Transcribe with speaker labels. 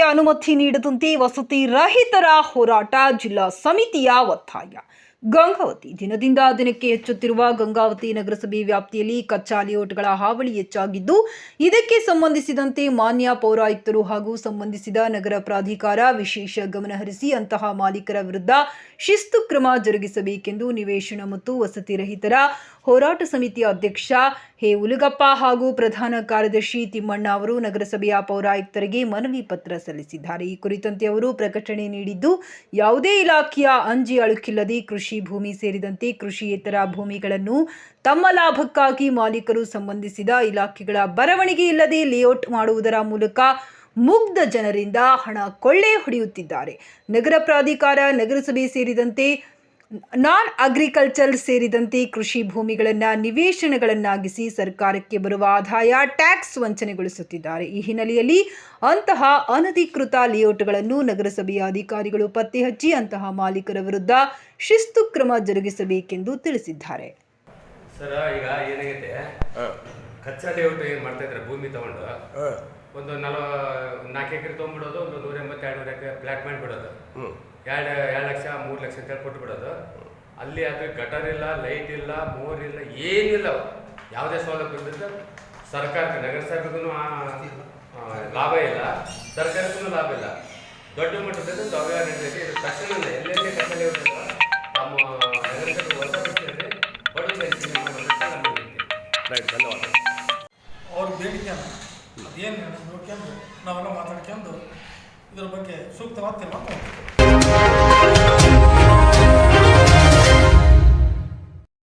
Speaker 1: ಅನುಮತಿ ನೀಡದಂತೆ ವಸತಿ ರಹಿತರ ಹೋರಾಟ ಜಿಲ್ಲಾ ಸಮಿತಿಯ ಒತ್ತಾಯ. ಗಂಗಾವತಿ. ದಿನದಿಂದ ದಿನಕ್ಕೆ ಹೆಚ್ಚುತ್ತಿರುವ ಗಂಗಾವತಿ ನಗರಸಭೆ ವ್ಯಾಪ್ತಿಯಲ್ಲಿ ಕಚ್ಚಾ ಲೇಔಟ್ಗಳ ಹಾವಳಿ ಹೆಚ್ಚಾಗಿದ್ದು, ಇದಕ್ಕೆ ಸಂಬಂಧಿಸಿದಂತೆ ಮಾನ್ಯ ಪೌರಾಯುಕ್ತರು ಹಾಗೂ ಸಂಬಂಧಿಸಿದ ನಗರ ಪ್ರಾಧಿಕಾರ ವಿಶೇಷ ಗಮನಹರಿಸಿ ಅಂತಹ ಮಾಲೀಕರ ವಿರುದ್ಧ ಶಿಸ್ತು ಕ್ರಮ ಜರುಗಿಸಬೇಕೆಂದು ನಿವೇಶನ ಮತ್ತು ವಸತಿ ರಹಿತರ ಹೋರಾಟ ಸಮಿತಿಯ ಅಧ್ಯಕ್ಷ ಹೇ ಉಲುಗಪ್ಪ ಹಾಗೂ ಪ್ರಧಾನ ಕಾರ್ಯದರ್ಶಿ ತಿಮ್ಮಣ್ಣ ಅವರು ನಗರಸಭೆಯ ಪೌರಾಯುಕ್ತರಿಗೆ ಮನವಿ ಪತ್ರ ಸಲ್ಲಿಸಿದ್ದಾರೆ. ಈ ಕುರಿತಂತೆ ಅವರು ಪ್ರಕಟಣೆ ನೀಡಿದ್ದು, ಯಾವುದೇ ಇಲಾಖೆಯ ಅಂಜಿ ಅಳುಕಿಲ್ಲದೆ ಕೃಷಿ ಭೂಮಿ ಸೇರಿದಂತೆ ಕೃಷಿಯೇತರ ಭೂಮಿಗಳನ್ನು ತಮ್ಮ ಲಾಭಕ್ಕಾಗಿ ಮಾಲೀಕರು ಸಂಬಂಧಿಸಿದ ಇಲಾಖೆಗಳ ಬರವಣಿಗೆ ಇಲ್ಲದೆ ಲೇಔಟ್ ಮಾಡುವುದರ ಮೂಲಕ ಮುಗ್ಧ ಜನರಿಂದ ಹಣ ಕೊಳ್ಳೆ ಹೊಡೆಯುತ್ತಿದ್ದಾರೆ. ನಗರ ಪ್ರಾಧಿಕಾರ, ನಗರಸಭೆ ಸೇರಿದಂತೆ ನಾನ್ ಅಗ್ರಿಕಲ್ಚರ್ ಸೇರಿದಂತೆ ಕೃಷಿ ಭೂಮಿಗಳನ್ನು ನಿವೇಶನಗಳನ್ನಾಗಿಸಿ ಸರ್ಕಾರಕ್ಕೆ ಬರುವ ಆದಾಯ ಟ್ಯಾಕ್ಸ್ ವಂಚನೆಗೊಳಿಸುತ್ತಿದ್ದಾರೆ. ಈ ಹಿನ್ನೆಲೆಯಲ್ಲಿ ಅಂತಹ ಅನಧಿಕೃತ ಲೇಔಟ್ಗಳನ್ನು ನಗರಸಭೆಯ ಅಧಿಕಾರಿಗಳು ಪತ್ತೆ ಹಚ್ಚಿ ಅಂತಹ ಮಾಲೀಕರ ವಿರುದ್ಧ ಶಿಸ್ತು ಕ್ರಮ ಜರುಗಿಸಬೇಕೆಂದು ತಿಳಿಸಿದ್ದಾರೆ.
Speaker 2: ಕಚ್ಚಾ ಲೇಔಟ್ ಏನು ಮಾಡ್ತಾ ಇದ್ದಾರೆ ಭೂಮಿ ತಗೊಂಡು ಒಂದು ನಲ್ವ ನಾಲ್ಕು ಎಕರೆ ತೊಗೊಂಡ್ಬಿಡೋದು ಒಂದು ನೂರ ಎಂಬತ್ತು ಎರಡು ನೂರ ಎಕರೆ ಫ್ಲಾಟ್ ಮಾಡಿಬಿಡೋದು. ಎರಡು ಎರಡು ಲಕ್ಷ ಮೂರು ಲಕ್ಷ ಅಂತೇಳಿ ಕೊಟ್ಬಿಡೋದು. ಅಲ್ಲಿ ಅದು ಗಟರ್ ಇಲ್ಲ ಲೈಟ್ ಇಲ್ಲ ಬೋರ್ ಇಲ್ಲ ಏನಿಲ್ಲ ಯಾವುದೇ ಸೌಲಭ್ಯ ಇದ್ದರೆ ಸರ್ಕಾರಕ್ಕೆ ನಗರಸಭೆಗೂ ಲಾಭ ಇಲ್ಲ. ಸರ್ಕಾರಕ್ಕೂ ಲಾಭ ಇಲ್ಲ. ದೊಡ್ಡ ಮಟ್ಟದಲ್ಲಿ ಅವ್ಯವಹಾರ ನಡೆದಿದೆ ಇದು ತಕ್ಷಣ ಎಲ್ಲೆಲ್ಲಿ ಇದೆ, ನಮ್ಮ ನಗರಸಭೆ ಹೊಸ
Speaker 3: ಧನ್ಯವಾದ.
Speaker 4: ಏನು ನೋಡ್ಕೊಂಡು ನಾವೆಲ್ಲ ಮಾತಾಡ್ಕೊಂಡು ಇದ್ರ ಬಗ್ಗೆ ಸೂಕ್ತವಾದ ತೀರ್ಮಾನ